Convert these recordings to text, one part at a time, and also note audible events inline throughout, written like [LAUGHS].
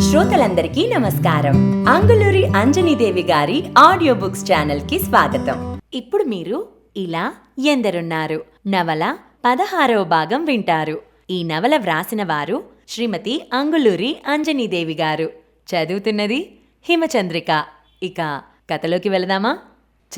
శ్రోతలందరికీ నమస్కారం. అంగులూరి అంజనీదేవి గారి ఆడియో బుక్స్ ఛానల్కి స్వాగతం. ఇప్పుడు మీరు ఇలా ఎందరున్నారు. నవల పదహారవ భాగం వింటారు. ఈ నవల వ్రాసిన వారు శ్రీమతి అంగులూరి అంజనీదేవి గారు. చదువుతున్నది హిమచంద్రిక. ఇక కథలోకి వెళదామా?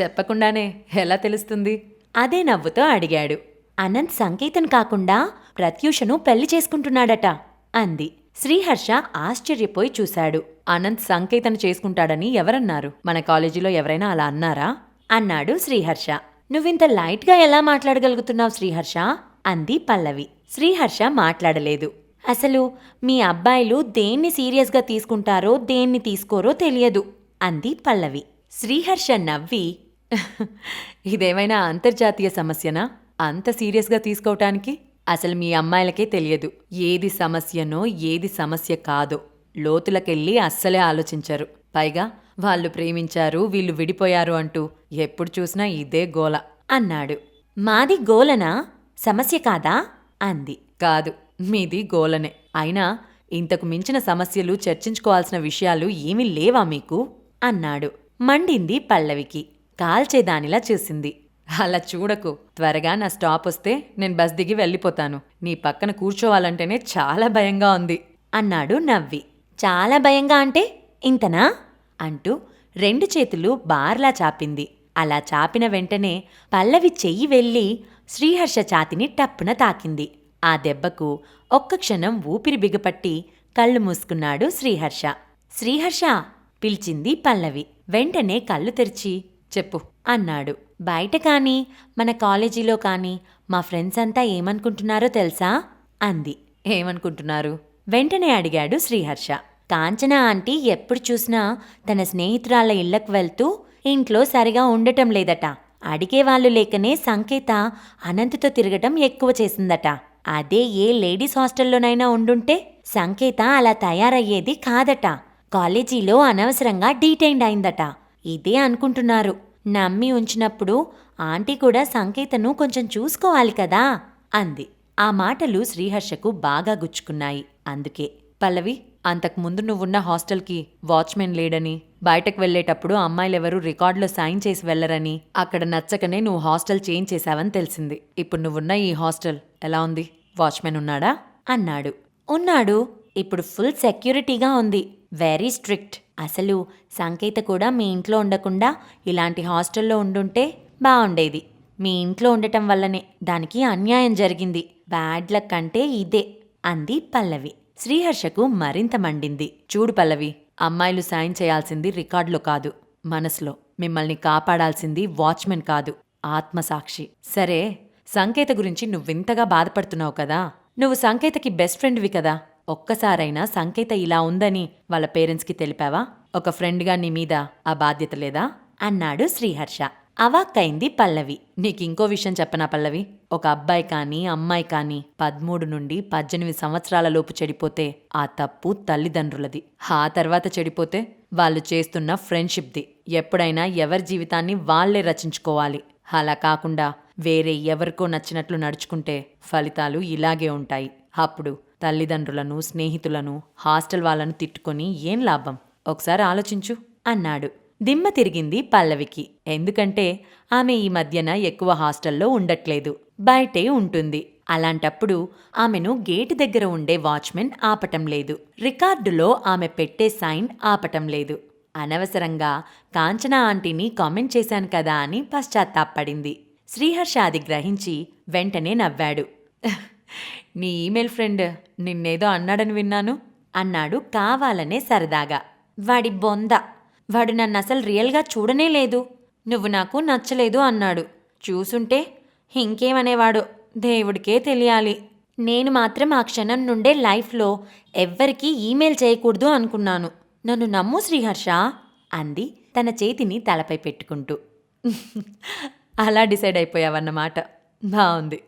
చెప్పకుండానే ఎలా తెలుస్తుంది? అదే నవ్వుతో అడిగాడు. అనంత్ సంకేతం కాకుండా ప్రత్యూషను పెళ్ళి చేసుకుంటున్నాడట అంది. శ్రీహర్ష ఆశ్చర్యపోయి చూశాడు. అనంత్ సంకేతను చేసుకుంటాడని ఎవరన్నారు? మన కాలేజీలో ఎవరైనా అలా అన్నారా? అన్నాడు శ్రీహర్ష. నువ్వింత లైట్గా ఎలా మాట్లాడగలుగుతున్నావు శ్రీహర్ష? అంది పల్లవి. శ్రీహర్ష మాట్లాడలేదు. అసలు మీ అబ్బాయిలు దేన్ని సీరియస్గా తీసుకుంటారో దేన్ని తీసుకోరో తెలియదు అంది పల్లవి. శ్రీహర్ష నవ్వి [LAUGHS] ఇదేమైనా అంతర్జాతీయ సమస్యనా? అంత సీరియస్గా తీసుకోవటానికి? అసలు మీ అమ్మాయిలకే తెలియదు. ఏది సమస్యనో ఏది సమస్య కాదో. లోతులకెళ్ళి అస్సలే ఆలోచించరు. పైగా వాళ్ళు ప్రేమించారు వీళ్ళు విడిపోయారు అంటూ ఎప్పుడు చూసినా ఇదే గోల అన్నాడు. మాది గోలనా? సమస్య కాదా? అంది. కాదు మీది గోలనే. అయినా ఇంతకు మించిన సమస్యలు చర్చించుకోవాల్సిన విషయాలు ఏమీ లేవా మీకు? అన్నాడు. మండింది పల్లవికి. కాల్చేదానిలా చూసింది. అలా చూడకు. త్వరగా నా స్టాప్ వస్తే నేను బస్ దిగి వెళ్ళిపోతాను. నీ పక్కన కూర్చోవాలంటేనే చాలా భయంగా ఉంది. అన్నాడు నవ్వి. చాలా భయంగా అంటే ఇంతనా? అంటూ రెండు చేతులు బార్లా చాపింది. అలా చాపిన వెంటనే పల్లవి చెయ్యి వెళ్ళి శ్రీహర్ష ఛాతిని టప్పున తాకింది. ఆ దెబ్బకు ఒక్క క్షణం ఊపిరి బిగపట్టి కళ్ళు మూసుకున్నాడు శ్రీహర్ష. శ్రీహర్ష పిలిచింది పల్లవి. వెంటనే కళ్ళు తెరిచి చెప్పు అన్నాడు. బయట కానీ మన కాలేజీలో కానీ మా ఫ్రెండ్స్ అంతా ఏమనుకుంటున్నారో తెలుసా? అంది. ఏమనుకుంటున్నారు? వెంటనే అడిగాడు శ్రీహర్ష. కాంచన ఆంటీ ఎప్పుడు చూసినా తన స్నేహితురాళ్ళ ఇళ్ళకు వెళ్తూ ఇంట్లో సరిగా ఉండటం లేదట. అడిగేవాళ్ళు లేకనే సంకేత అనంతతో తిరగటం ఎక్కువ చేసిందట. అదే ఏ లేడీస్ హాస్టల్లోనైనా ఉండుంటే సంకేత అలా తయారయ్యేది కాదట. కాలేజీలో అనవసరంగా డీటైన్డ్ అయిందట. ఇదే అనుకుంటున్నారు. నమ్మి ఉంచినప్పుడు ఆంటీ కూడా సంకేతను కొంచెం చూసుకోవాలి కదా అంది. ఆ మాటలు శ్రీహర్షకు బాగా గుచ్చుకున్నాయి. అందుకే పల్లవి అంతకుముందు నువ్వున్న హాస్టల్కి వాచ్మెన్ లేడని బయటకు వెళ్ళేటప్పుడు అమ్మాయిలెవరూ రికార్డులో సైన్ చేసి వెళ్ళరని అక్కడ నచ్చకనే నువ్వు హాస్టల్ చేంజ్ చేశావని తెలిసింది. ఇప్పుడు నువ్వున్న ఈ హాస్టల్ ఎలా ఉంది? వాచ్మెన్ ఉన్నాడా? అన్నాడు. ఉన్నాడు. ఇప్పుడు ఫుల్ సెక్యూరిటీగా ఉంది. Very strict. అసలు సంకేత కూడా మీ ఇంట్లో ఉండకుండా ఇలాంటి హాస్టల్లో ఉండుంటే బాగుండేది మీ ఇంట్లో ఉండటం వల్లనే దానికి అన్యాయం జరిగింది. బ్యాడ్ లక్ అంటే ఇదే అంది పల్లవి. శ్రీహర్షకు మరింత మండింది. చూడు పల్లవి అమ్మాయిలు సాయం చేయాల్సింది రికార్డులో కాదు మనసులో. మిమ్మల్ని కాపాడాల్సింది వాచ్మెన్ కాదు ఆత్మసాక్షి. సరే సంకేత గురించి నువ్వింతగా బాధపడుతున్నావు కదా. నువ్వు సంకేతకి బెస్ట్ ఫ్రెండ్వి కదా. ఒక్కసారైనా సంకేత ఇలా ఉందని వాళ్ళ పేరెంట్స్కి తెలిపావా? ఒక ఫ్రెండ్గా నీ మీద ఆ బాధ్యత లేదా? అన్నాడు శ్రీహర్ష. అవాక్కైంది పల్లవి. నీకింకో విషయం చెప్పనా పల్లవి? ఒక అబ్బాయి కానీ అమ్మాయి కానీ పదమూడు నుండి పద్దెనిమిది సంవత్సరాల లోపు చెడిపోతే ఆ తప్పు తల్లిదండ్రులది. ఆ తర్వాత చెడిపోతే వాళ్ళు చేస్తున్న ఫ్రెండ్షిప్ది. ఎప్పుడైనా ఎవరి జీవితాన్ని వాళ్ళే రచించుకోవాలి. అలా కాకుండా వేరే ఎవరికో నచ్చినట్లు నడుచుకుంటే ఫలితాలు ఇలాగే ఉంటాయి. అప్పుడు తల్లిదండ్రులను స్నేహితులను హాస్టల్ వాళ్ళను తిట్టుకొని ఏం లాభం? ఒకసారి ఆలోచించు అన్నాడు. దిమ్మ తిరిగింది పల్లవికి. ఎందుకంటే ఆమె ఈ మధ్యన ఎక్కువ హాస్టల్లో ఉండట్లేదు. బయటే ఉంటుంది. అలాంటప్పుడు ఆమెను గేటు దగ్గర ఉండే వాచ్మెన్ ఆపటం లేదు. రికార్డులో ఆమె పెట్టే సైన్ ఆపటం లేదు. అనవసరంగా కాంచన ఆంటీని కామెంట్ చేశాను కదా అని పశ్చాత్తాపడింది. శ్రీహర్ష అది గ్రహించి వెంటనే నవ్వాడు. నీ ఈమెయిల్ ఫ్రెండ్ నిన్నేదో అన్నాడని విన్నాను. అన్నాడు కావాలనే సరదాగా. వాడి బొంద. వాడు నన్ను అసలు రియల్గా చూడనే లేదు. నువ్వు నాకు నచ్చలేదు అన్నాడు. చూసుంటే ఇంకేమనేవాడు? దేవుడికే తెలియాలి. నేను మాత్రం ఆ క్షణం నుండే లైఫ్లో ఎవ్వరికీ ఈమెయిల్ చేయకూడదు అనుకున్నాను. నన్ను నమ్ము శ్రీహర్ష అంది తన చేతిని తలపై పెట్టుకుంటూ. [LAUGHS] అలా డిసైడ్ అయిపోయావన్నమాట. బాగుంది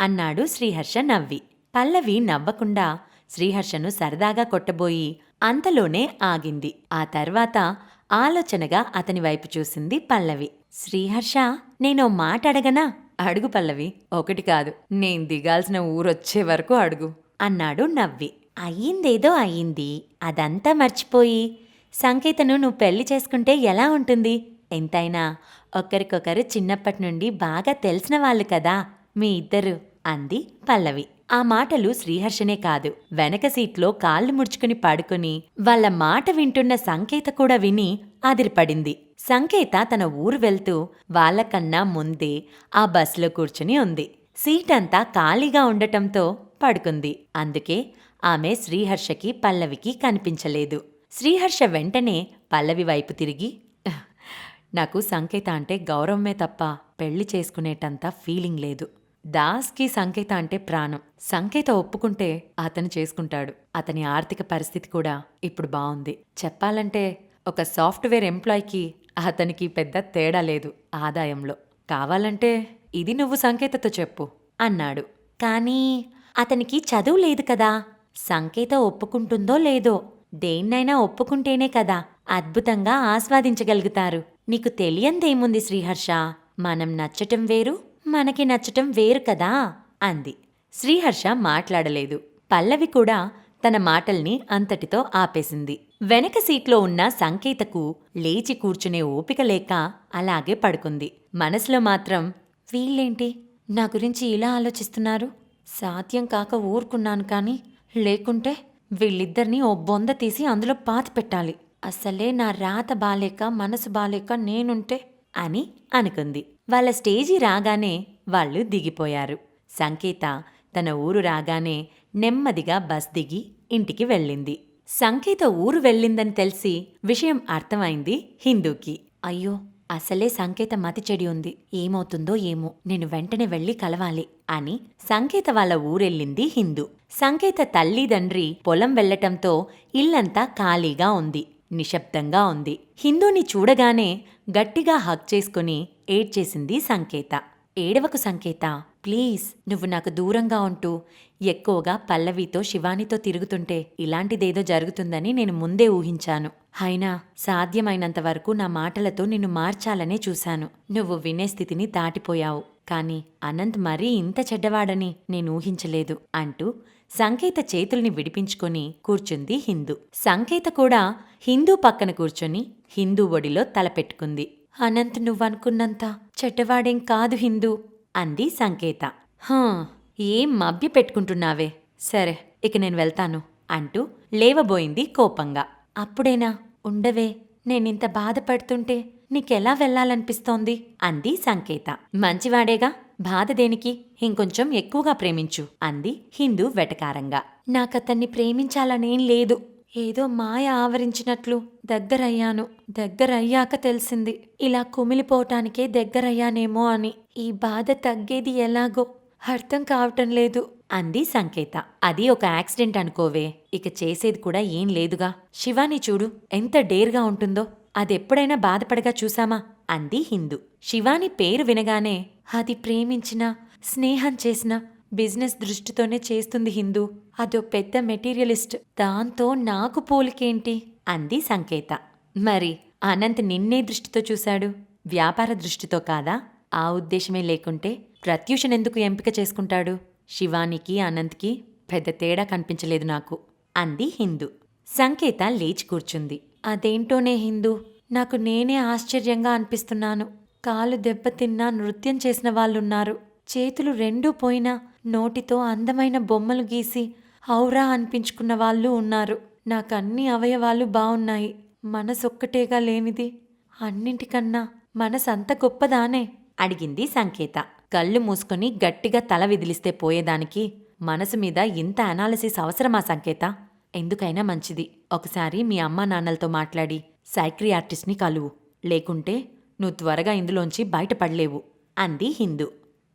అన్నాడు శ్రీహర్ష నవ్వి. పల్లవి నవ్వకుండా శ్రీహర్షను సరదాగా కొట్టబోయి అంతలోనే ఆగింది. ఆ తర్వాత ఆలోచనగా అతని వైపు చూసింది పల్లవి. శ్రీహర్ష నేనో మాట అడగనా? అడుగు పల్లవి. ఒకటి కాదు. నేను దిగాల్సిన ఊరొచ్చే వరకు అడుగు అన్నాడు నవ్వి. అయ్యిందేదో అయ్యింది. అదంతా మర్చిపోయి సంకేతను నువ్వు పెళ్ళి చేసుకుంటే ఎలా ఉంటుంది? ఎంతైనా ఒకరికొకరు చిన్నప్పటి నుండి బాగా తెలిసిన వాళ్ళు కదా మీ ఇద్దరు. అంది పల్లవి. ఆ మాటలు శ్రీహర్షనే కాదు. వెనక సీట్లో కాళ్ళు ముడుచుకుని పడుకుని వాళ్ళ మాట వింటున్న సంకేత కూడా విని అదిరిపడింది. సంకేత తన ఊరు వెళ్తూ వాళ్ళకన్నా ముందే ఆ బస్సులో కూర్చుని ఉంది. సీట్ అంతా ఖాళీగా ఉండటంతో పడుకుంది. అందుకే ఆమె శ్రీహర్షకి పల్లవికి కనిపించలేదు. శ్రీహర్ష వెంటనే పల్లవి వైపు తిరిగి నాకు సంకేత అంటే గౌరవమే తప్ప పెళ్ళి చేసుకునేటంత ఫీలింగ్ లేదు. దాస్కి సంకేత అంటే ప్రాణం. సంకేత ఒప్పుకుంటే అతను చేసుకుంటాడు. అతని ఆర్థిక పరిస్థితి కూడా ఇప్పుడు బాగుంది చెప్పాలంటే ఒక సాఫ్ట్వేర్ ఎంప్లాయ్కి అతనికి పెద్ద తేడా లేదు ఆదాయంలో. కావాలంటే ఇది నువ్వు సంకేతతో చెప్పు అన్నాడు. కానీ అతనికి చదువు లేదు కదా. సంకేత ఒప్పుకుంటుందో లేదో దేన్నైనా ఒప్పుకుంటేనే కదా అద్భుతంగా ఆస్వాదించగలుగుతారు. నీకు తెలియందేముంది శ్రీహర్ష? మనం నచ్చటం వేరు? మనకి నచ్చటం వేరు కదా అంది. శ్రీహర్ష మాట్లాడలేదు. పల్లవి కూడా తన మాటల్ని అంతటితో ఆపేసింది. వెనక సీట్లో ఉన్న సంకేతకు లేచి కూర్చునే ఓపిక లేక అలాగే పడుకుంది. మనసులో మాత్రం వీళ్ళేంటి? నా గురించి ఇలా ఆలోచిస్తున్నారు? సాధ్యం కాక ఊరుకున్నాను కానీ లేకుంటే వీళ్ళిద్దరినీ ఓ బొంద తీసి అందులో పాత పెట్టాలి. అసలే నా రాత బాలేక మనసు బాలేక నేనుంటే అని అనుకుంది. వాళ్ళ స్టేజి రాగానే వాళ్ళు దిగిపోయారు. సంకేత తన ఊరు రాగానే నెమ్మదిగా బస్ దిగి ఇంటికి వెళ్ళింది. సంకేత ఊరు వెళ్ళిందని తెలిసి విషయం అర్థమైంది హిందూకి. అయ్యో అసలే సంకేత మతి చెడి ఉంది. ఏమవుతుందో ఏమో నేను వెంటనే వెళ్ళి కలవాలి అని సంకేత వాళ్ళ ఊరెళ్ళింది హిందూ. సంకేత తల్లిదండ్రి పొలం వెళ్ళటంతో ఇల్లంతా ఖాళీగా ఉంది నిశ్శబ్దంగా ఉంది. హిందూని చూడగానే గట్టిగా హక్ చేసుకుని ఏడ్చేసింది సంకేత. ఏడవకు సంకేత ప్లీజ్ నువ్వు నాకు దూరంగా ఉంటూ ఎక్కువగా పల్లవితో శివానితో తిరుగుతుంటే ఇలాంటిదేదో జరుగుతుందని నేను ముందే ఊహించాను. అయినా సాధ్యమైనంత వరకు నా మాటలతో నిన్ను మార్చాలనే చూశాను. నువ్వు వినే స్థితిని దాటిపోయావు. కాని అనంత్ మరీ ఇంత చెడ్డవాడని నేను ఊహించలేదు అంటూ సంకేత చేతుల్ని విడిపించుకొని కూర్చుంది హిందూ. సంకేత కూడా హిందూ పక్కన కూర్చొని హిందూ ఒడిలో తలపెట్టుకుంది. అనంత్ నువ్వనుకున్నంత చెడ్డవాడేం కాదు హిందూ అంది సంకేత. హా ఏం మభ్య పెట్టుకుంటున్నావే? సరే ఇక నేను వెళ్తాను అంటూ లేవబోయింది కోపంగా. అప్పుడేనా? ఉండవే నేనింత బాధపడుతుంటే నీకెలా వెళ్ళాలనిపిస్తోంది? అంది సంకేత. మంచివాడేగా? బాధ దేనికి? ఇంకొంచెం ఎక్కువగా ప్రేమించు అంది హిందూ వెటకారంగా. నాకతన్ని ప్రేమించాలనేం లేదు ఏదో మాయ ఆవరించినట్లు దగ్గరయ్యాను. దగ్గరయ్యాక తెలిసింది. ఇలా కుమిలిపోవటానికే దగ్గరయ్యానేమో అని. ఈ బాధ తగ్గేది ఎలాగో అర్థం కావటం లేదు. అంది సంకేత. అది ఒక యాక్సిడెంట్ అనుకోవే. ఇక చేసేది కూడా ఏం లేదుగా. శివాని చూడు ఎంత డేర్గా ఉంటుందో. అదెప్పుడైనా బాధపడగా చూసామా అంది హిందూ. శివాని పేరు వినగానే అది ప్రేమించిన స్నేహం చేసిన బిజినెస్ దృష్టితోనే చేస్తుంది హిందూ. అదో పెద్ద మెటీరియలిస్ట్. దాంతో నాకు పోలికేంటి? అంది సంకేత. మరి అనంత్ నిన్నే దృష్టితో చూశాడు? వ్యాపార దృష్టితో కాదా? ఆ ఉద్దేశమే లేకుంటే ప్రత్యూషన్ ఎందుకు ఎంపిక చేసుకుంటాడు? శివానికి అనంత్కి పెద్ద తేడా కనిపించలేదు నాకు అంది హిందూ. సంకేత లేచి కూర్చుంది. అదేంటోనే హిందూ? నాకు నేనే ఆశ్చర్యంగా అనిపిస్తున్నాను. కాలు దెబ్బతిన్నా నృత్యం చేసిన వాళ్ళున్నారు. చేతులు రెండూ పోయినా నోటితో అందమైన బొమ్మలు గీసి ఔరా అనిపించుకున్న వాళ్ళు ఉన్నారు. నాకన్ని అవయవాలు బావున్నాయి. మనసొక్కటేగా లేనిది. అన్నింటికన్నా మనసంత గొప్పదానే? అడిగింది సంకేత. కళ్ళు మూసుకొని గట్టిగా తల విదిలిస్తే పోయేదానికి మనసు మీద ఇంత అనాలిసిస్ అవసరమా సంకేత? ఎందుకైనా మంచిది. ఒకసారి మీ అమ్మా నాన్నలతో మాట్లాడి సైక్రియార్టిస్ట్ని కలువు. లేకుంటే నువ్వు త్వరగా ఇందులోంచి బయటపడలేవు. అంది హిందూ.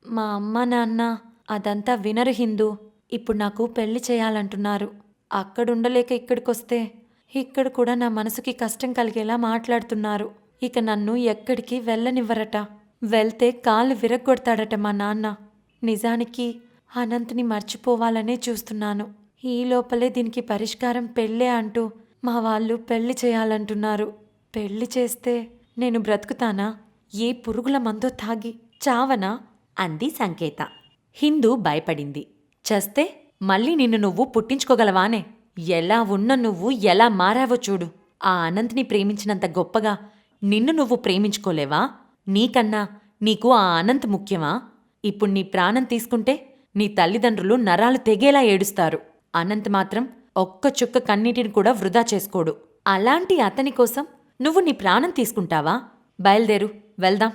మా అమ్మ నాన్న అదంతా వినరు హిందూ. ఇప్పుడు నాకు పెళ్ళి చేయాలంటున్నారు. అక్కడుండలేక ఇక్కడికొస్తే ఇక్కడ కూడా నా మనసుకి కష్టం కలిగేలా మాట్లాడుతున్నారు. ఇక నన్ను ఎక్కడికి వెళ్ళనివ్వరట. వెళ్తే కాళ్ళు విరగ్గొడతాడట మా నాన్న. నిజానికి అనంత్ని మర్చిపోవాలనే చూస్తున్నాను. ఈ లోపలే దీనికి పరిష్కారం పెళ్ళే అంటూ మా వాళ్ళు పెళ్ళి చేయాలంటున్నారు. పెళ్ళి చేస్తే నేను బ్రతుకుతానా? ఏ పురుగుల మందో తాగి చావనా? అంది సంకేత. హిందూ భయపడింది. చస్తే మళ్ళీ నిన్ను నువ్వు పుట్టించుకోగలవానే? ఎలా ఉన్న నువ్వు ఎలా మారావో చూడు. ఆ అనంత్ని ప్రేమించినంత గొప్పగా నిన్ను నువ్వు ప్రేమించుకోలేవా? నీకన్నా నీకు ఆ అనంత్ ముఖ్యమా? ఇప్పుడు నీ ప్రాణం తీసుకుంటే నీ తల్లిదండ్రులు నరాలు తెగేలా ఏడుస్తారు. అనంత్ మాత్రం ఒక్క చుక్క కన్నీటిని కూడా వృధా చేసుకోడు. అలాంటి అతని కోసం నువ్వు నీ ప్రాణం తీసుకుంటావా? బయలుదేరు వెళ్దాం.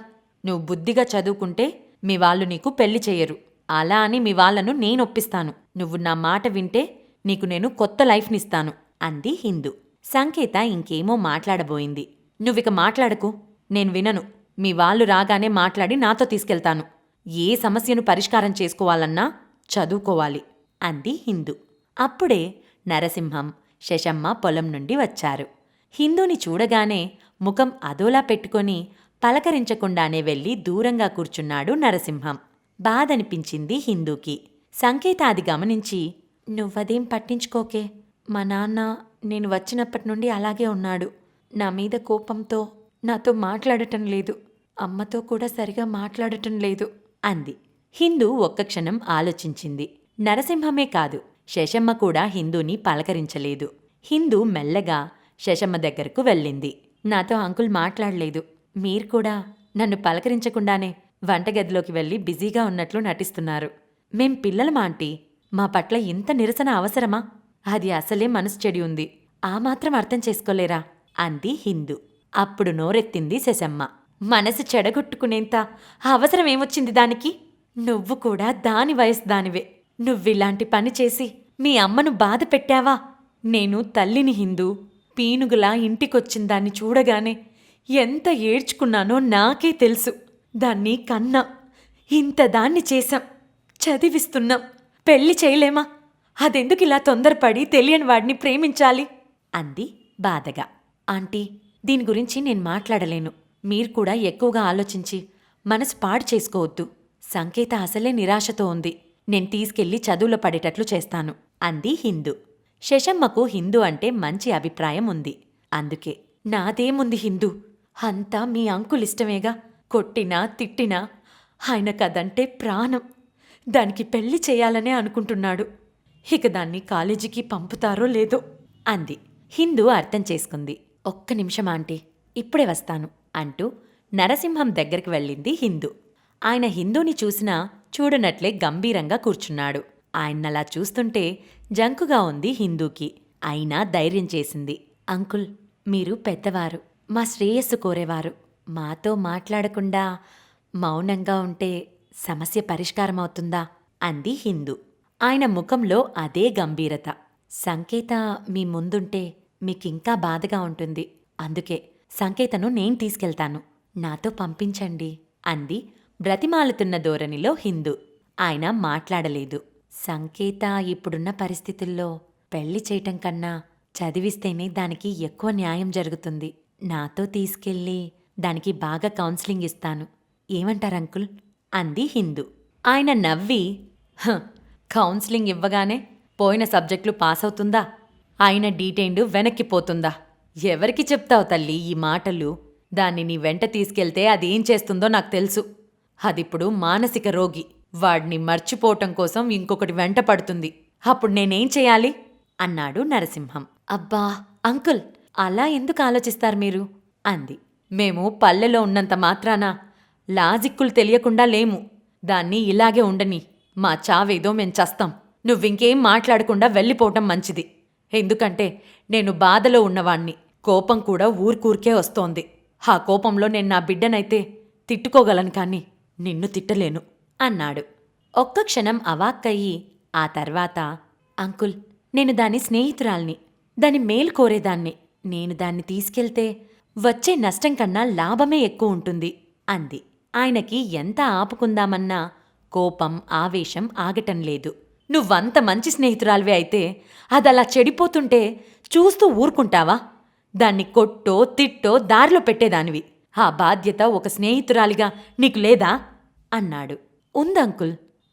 నువ్వు బుద్ధిగా చదువుకుంటే మీ వాళ్ళు నీకు పెళ్ళి చేయరు. అలా అని మీ వాళ్ళను నేనొప్పిస్తాను. నువ్వు నా మాట వింటే నీకు నేను కొత్త లైఫ్నిస్తాను అంది హిందూ. సంకేత ఇంకేమో మాట్లాడబోయింది. నువ్విక మాట్లాడకు. నేను వినను. మీ వాళ్ళు రాగానే మాట్లాడి నాతో తీసుకెళ్తాను. ఏ సమస్యను పరిష్కారం చేసుకోవాలన్నా చదువుకోవాలి అంది హిందూ. అప్పుడే నరసింహం శశమ్మ పొలం నుండి వచ్చారు. హిందూని చూడగానే ముఖం అదోలా పెట్టుకొని పలకరించకుండానే వెళ్ళి దూరంగా కూర్చున్నాడు నరసింహం. బాధనిపించింది హిందూకి. సంకేత అది గమనించి నువ్వదేం పట్టించుకోకే. మా నాన్న నేను వచ్చినప్పటి నుండి అలాగే ఉన్నాడు. నా మీద కోపంతో నాతో మాట్లాడటం లేదు. అమ్మతో కూడా సరిగా మాట్లాడటం లేదు అంది. హిందూ ఒక్క క్షణం ఆలోచించింది. నరసింహమే కాదు శశమ్మ కూడా హిందూని పలకరించలేదు. హిందూ మెల్లగా శశమ్మ దగ్గరకు వెళ్ళింది. నాతో అంకుల్ మాట్లాడలేదు. మీరు కూడా నన్ను పలకరించకుండానే వంటగదిలోకి వెళ్ళి బిజీగా ఉన్నట్లు నటిస్తున్నారు. మేం పిల్లలమా ఆంటీ. మా పట్ల ఇంత నిరసన అవసరమా? అది అసలే మనసు చెడి ఉంది. ఆ మాత్రం అర్థం చేసుకోలేరా? అంది హిందూ. అప్పుడు నోరెత్తింది శశమ్మ. మనసు చెడగొట్టుకునేంత అవసరం ఏమొచ్చింది దానికి? నువ్వు కూడా దాని వయసు దానివే నువ్విలాంటి పని చేసి మీ అమ్మను బాధ పెట్టావా నేను తల్లిని హిందూ. పీనుగులా ఇంటికొచ్చిందాన్ని చూడగానే ఎంత ఏడ్చుకున్నానో నాకే తెలుసు. దాన్ని కన్నాం ఇంత దాన్ని చేశాం. చదివిస్తున్నాం. పెళ్ళి చేయలేమా? అదెందుకు ఇలా తొందరపడి తెలియని వాడిని ప్రేమించాలి? అంది బాధగా. ఆంటీ దీని గురించి నేను మాట్లాడలేను. మీరు కూడా ఎక్కువగా ఆలోచించి మనసు పాడు చేసుకోవద్దు. సంకేత అసలే నిరాశతో ఉంది. నేను తీసుకెళ్ళి చదువులో పడేటట్లు చేస్తాను అంది హిందూ. శశమ్మకు హిందూ అంటే మంచి అభిప్రాయం ఉంది. అందుకే నాదేముంది హిందూ? అంతా మీ అంకులిష్టమేగా. కొట్టినా తిట్టినా ఆయనకదంటే ప్రాణం. దానికి పెళ్ళి చేయాలనే అనుకుంటున్నాడు. ఇక దాన్ని కాలేజీకి పంపుతారో లేదో అంది. హిందూ అర్థం చేసుకుంది. ఒక్క నిమిషం ఆంటీ ఇప్పుడే వస్తాను అంటూ నరసింహం దగ్గరికి వెళ్ళింది హిందూ. ఆయన హిందూని చూసినా చూడనట్లే గంభీరంగా కూర్చున్నాడు. ఆయన్నలా చూస్తుంటే జంకుగా ఉంది హిందూకి. అయినా ధైర్యం చేసింది. అంకుల్ మీరు పెద్దవారు. మా శ్రేయస్సు కోరేవారు. మాతో మాట్లాడకుండా మౌనంగా ఉంటే సమస్య పరిష్కారం అవుతుందా అంది హిందూ. ఆయన ముఖంలో అదే గంభీరత. సంకేత మీ ముందుంటే మీకింకా బాధగా ఉంటుంది. అందుకే సంకేతను నేను తీసుకెళ్తాను. నాతో పంపించండి అంది బ్రతిమాలుతున్న ధోరణిలో హిందూ. ఆయన మాట్లాడలేదు. సంకేత ఇప్పుడున్న పరిస్థితుల్లో పెళ్ళి చేయటం కన్నా చదివిస్తేనే దానికి ఎక్కువ న్యాయం జరుగుతుంది. నాతో తీసుకెళ్ళి దానికి బాగా కౌన్సిలింగ్ ఇస్తాను. ఏమంటారు అంకుల్? అంది హిందూ. ఆయన నవ్వి "హ, కౌన్సిలింగ్ ఇవ్వగానే పోయిన సబ్జెక్టులు పాస్ అవుతుందా? ఆయన డీటెయిల్డ్ వెనక్కిపోతుందా ఎవరికి చెప్తావు తల్లి ఈ మాటలు? దాన్ని నీ వెంట తీసుకెళ్తే అది ఏం చేస్తుందో నాకు తెలుసు. అదిప్పుడు మానసిక రోగి. వాడిని మర్చిపోవటం కోసం ఇంకొకటి వెంట పడుతుంది. అప్పుడు నేనేం చేయాలి? అన్నాడు నరసింహం. అబ్బా అంకుల్ అలా ఎందుకు ఆలోచిస్తారు మీరు? అంది. మేము పల్లెలో ఉన్నంత మాత్రాన లాజిక్కులు తెలియకుండా లేము. దాన్ని ఇలాగే ఉండని. మా చావేదో మేం చస్తాం. నువ్వింకేం మాట్లాడకుండా వెళ్ళిపోవటం మంచిది. ఎందుకంటే నేను బాధలో ఉన్నవాణ్ణి. కోపం కూడా ఊరికూరికే వస్తోంది. ఆ కోపంలో నేను నా బిడ్డనైతే తిట్టుకోగలను కాని నిన్ను తిట్టలేను అన్నాడు. ఒక్క క్షణం అవాక్కయ్యి ఆ తర్వాత అంకుల్ నేను దాని స్నేహితురాల్ని దాని మేలు కోరేదాన్ని. నేను దాన్ని తీసుకెళ్తే వచ్చే నష్టం కన్నా లాభమే ఎక్కువ ఉంటుంది అంది. ఆయనకి ఎంత ఆపుకుందామన్నా కోపం ఆవేశం ఆగటం లేదు. నువ్వంత మంచి స్నేహితురాలివే అయితే అదలా చెడిపోతుంటే చూస్తూ ఊరుకుంటావా? దాన్ని కొట్టో తిట్టో దారిలో పెట్టేదానివి. ఆ బాధ్యత ఒక స్నేహితురాలిగా నీకు లేదా? అన్నాడు. ఉందంకుల్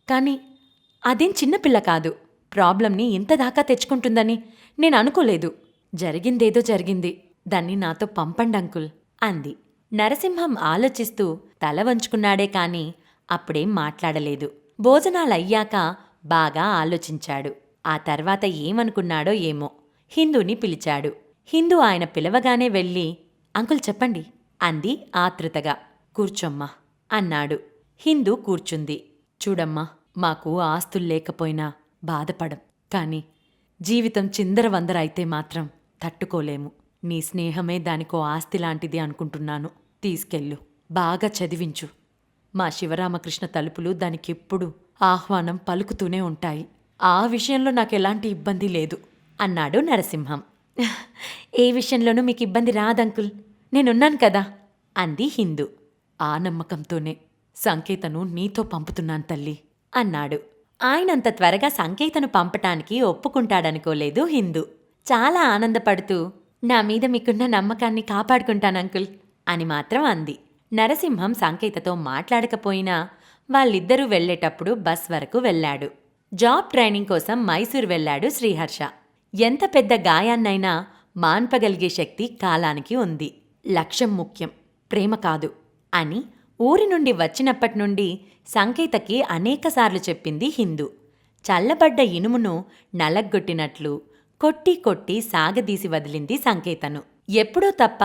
కాని అదేం చిన్నపిల్ల కాదు. ప్రాబ్లంని ఇంత దాకా తెచ్చుకుంటుందని నేను అనుకోలేదు. జరిగిందేదో జరిగింది. దాన్ని నాతో పంపండి అంకుల్ అంది. నరసింహం ఆలోచిస్తూ తల వంచుకున్నాడే కాని అప్పుడేం మాట్లాడలేదు. భోజనాలయ్యాక బాగా ఆలోచించాడు. ఆ తర్వాత ఏమనుకున్నాడో ఏమో హిందూని పిలిచాడు. హిందూ ఆయన పిలవగానే వెళ్ళి అంకుల్ చెప్పండి అంది ఆతృతగా. కూర్చోమ్మా అన్నాడు. హిందూ కూర్చుంది. చూడమ్మా మాకు ఆస్తులు లేకపోయినా బాధపడం. కాని జీవితం చిందరవందరైతే అయితే మాత్రం తట్టుకోలేము. నీ స్నేహమే దానికో ఆస్తి లాంటిది అనుకుంటున్నాను. తీసుకెళ్ళు. బాగా చదివించు. మా శివరామకృష్ణ తలుపులు దానికెప్పుడు ఆహ్వానం పలుకుతూనే ఉంటాయి. ఆ విషయంలో నాకెలాంటి ఇబ్బంది లేదు అన్నాడు నరసింహం. ఏ విషయంలోనూ మీకు ఇబ్బంది రాదంకుల్ నేనున్నాను కదా అంది హిందూ. ఆ నమ్మకంతోనే. సంకేతను నీతో పంపుతున్నాను తల్లి అన్నాడు. ఆయనంత త్వరగా సంకేతను పంపటానికి ఒప్పుకుంటాడనుకోలేదు హిందూ. చాలా ఆనందపడుతూ నా మీద మీకున్న నమ్మకాన్ని కాపాడుకుంటానంకుల్ అని మాత్రం అంది. నరసింహం సంకేతతో మాట్లాడకపోయినా వాళ్ళిద్దరూ వెళ్ళేటప్పుడు బస్ వరకు వెళ్ళాడు. జాబ్ ట్రైనింగ్ కోసం మైసూర్ వెళ్ళాడు శ్రీహర్ష. ఎంత పెద్ద గాయాన్నైనా మాన్పగలిగే శక్తి కాలానికి ఉంది. లక్ష్యం ముఖ్యం ప్రేమ కాదు అని ఊరి నుండి వచ్చినప్పటి నుండి సంకేతకి అనేకసార్లు చెప్పింది హిందూ. చల్లబడ్డ ఇనుమును నలగ్గొట్టినట్లు కొట్టి కొట్టి సాగదీసి వదిలింది సంకేతను. ఎప్పుడో తప్ప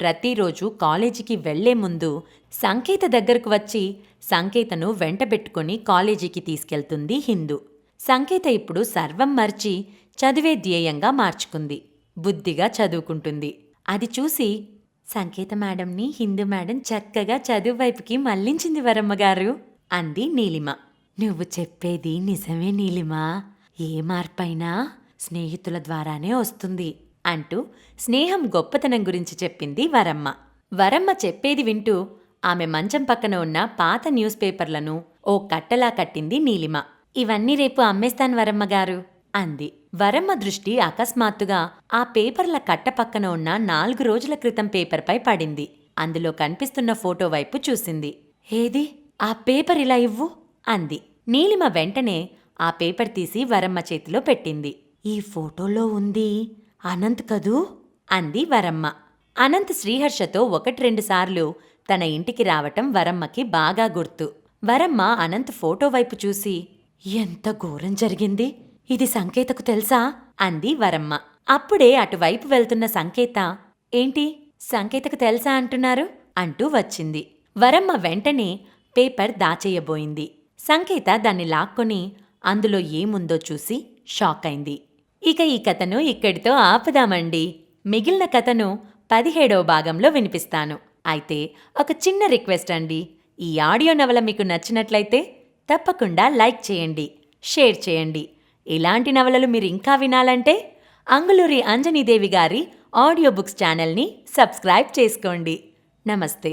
ప్రతిరోజు కాలేజీకి వెళ్ళే ముందు సంకేత దగ్గరకు వచ్చి సంకేతను వెంటబెట్టుకుని కాలేజీకి తీసుకెళ్తుంది హిందూ. సంకేత ఇప్పుడు సర్వం మర్చి చదివే ధ్యేయంగా మార్చుకుంది. బుద్ధిగా చదువుకుంటుంది. అది చూసి సంకేత మేడంని హిందూ మేడం చక్కగా చదువు వైపుకి మళ్ళించింది వరమ్మగారు అంది నీలిమ. నువ్వు చెప్పేది నిజమే నీలిమా. ఏ మార్పైనా స్నేహితుల ద్వారానే వస్తుంది అంటూ స్నేహం గొప్పతనం గురించి చెప్పింది వరమ్మ. వరమ్మ చెప్పేది వింటూ ఆమె మంచం పక్కన ఉన్న పాత న్యూస్ పేపర్లను ఓ కట్టలా కట్టింది నీలిమ. ఇవన్నీ రేపు అమ్మేస్తాను వరమ్మ గారు అంది. వరమ్మ దృష్టి అకస్మాత్తుగా ఆ పేపర్ల కట్ట పక్కన ఉన్న నాలుగు రోజుల క్రితం పేపర్పై పడింది. అందులో కనిపిస్తున్న ఫోటో వైపు చూసింది. ఏది? ఆ పేపర్ ఇలా ఇవ్వు అంది. నీలిమ వెంటనే ఆ పేపర్ తీసి వరమ్మ చేతిలో పెట్టింది. ఈ ఫోటోలో ఉంది అనంత్ కదూ? అంది వరమ్మ. అనంత్ శ్రీహర్షతో ఒకటి రెండుసార్లు తన ఇంటికి రావటం వరమ్మకి బాగా గుర్తు. వరమ్మ అనంత్ ఫోటో వైపు చూసి ఎంత ఘోరం జరిగింది? ఇది సంకేతకు తెలుసా? అంది వరమ్మ. అప్పుడే అటువైపు వెళ్తున్న సంకేత ఏంటి? సంకేతకు తెలుసా అంటున్నారు? అంటూ వచ్చింది. వరమ్మ వెంటనే పేపర్ దాచేయబోయింది. సంకేత దాన్ని లాక్కొని అందులో ఏముందో చూసి షాక్ అయింది ఇక ఈ కథను ఇక్కడితో ఆపుదామండి. మిగిలిన కథను పదిహేడవ భాగంలో వినిపిస్తాను. అయితే ఒక చిన్న రిక్వెస్ట్ అండి. ఈ ఆడియో నవల మీకు నచ్చినట్లయితే తప్పకుండా లైక్ చేయండి షేర్ చేయండి. ఇలాంటి నవలలు మీరు ఇంకా వినాలంటే అంగులూరి అంజనీదేవి గారి ఆడియో బుక్స్ ఛానల్ని సబ్స్క్రైబ్ చేసుకోండి. నమస్తే.